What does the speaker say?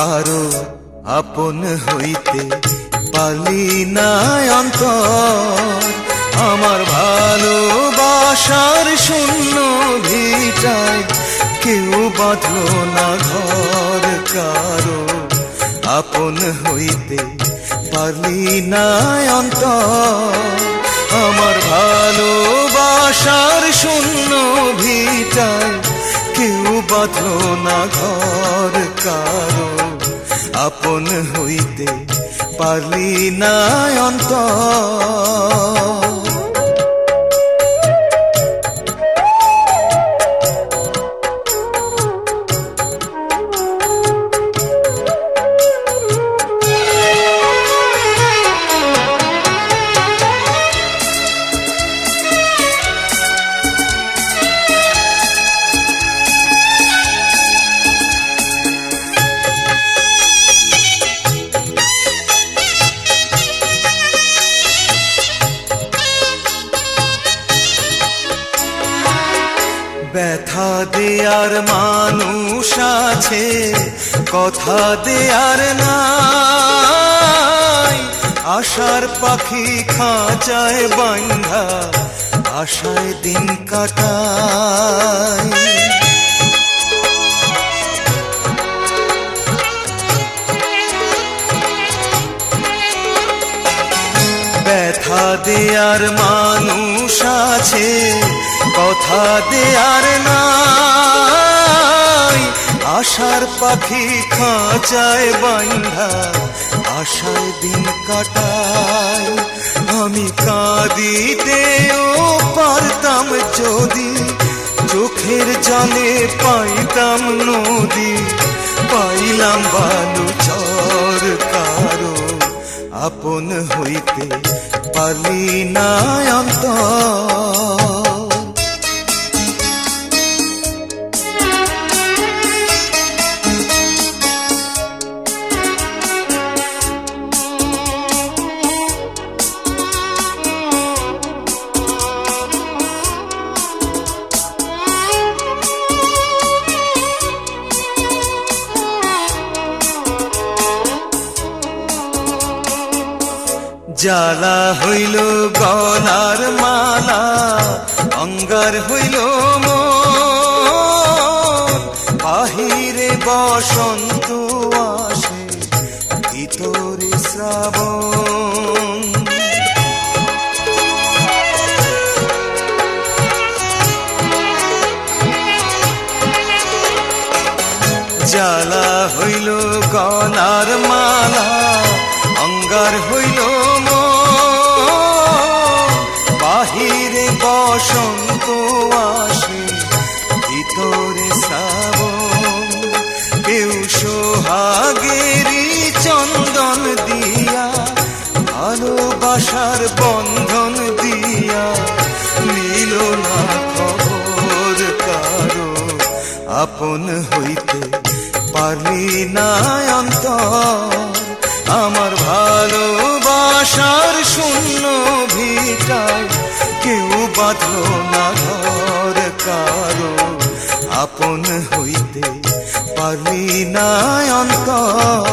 কারও আপন হইতে পালি না অন্তর। আমার ভালোবাসার শূন্য ভিটায় কেউ বাঁধল না ঘর। কারও আপন হইতে পারলি না অন্তর। আমার ভালোবাসার শূন্য ভিটায় কেউ বাঁধল না ঘর। কারও আপন হইতে পারলি না অন্তর। ব্যথা দেয়ার মানুষ আছে কথা দেয়ার নাই। আশার পাখি খাঁচায় বান্ধা আশায় দিন কাটায়। ব্যথা দেয়ার মানুষ আছে, কথা দেয়ার নাই। আশার পাখি খাঁচায় বান্ধা আশায় দিন কাটায়। আমি কাঁদিতেও পারতাম যদি, চোখের জলে পাইতাম নদী। পাইলাম বালু চর কারও আপন হইতে পারলি না অন্তর। জ্বালা হইল গলার মালা, অঙ্গার হইল বাহিরে বসন্ত আসে ভিতরে শ্রাবণ। জ্বালা হইল গলার মালা অঙ্গার হইল। বাহিরে বসন্ত আসে, ভিতরে শ্রাবণ। কেউ সোহাগেরি চন্দন দিয়া, ভালোবাসার বন্ধন দিয়া। নিল না খবর কারও আপন হইতে পারলি না আমার ভালোবাসার শূন্য ভিটায় কেউ বাঁধল না ঘর কারও। আপন হইতে পারলি না অন্তর।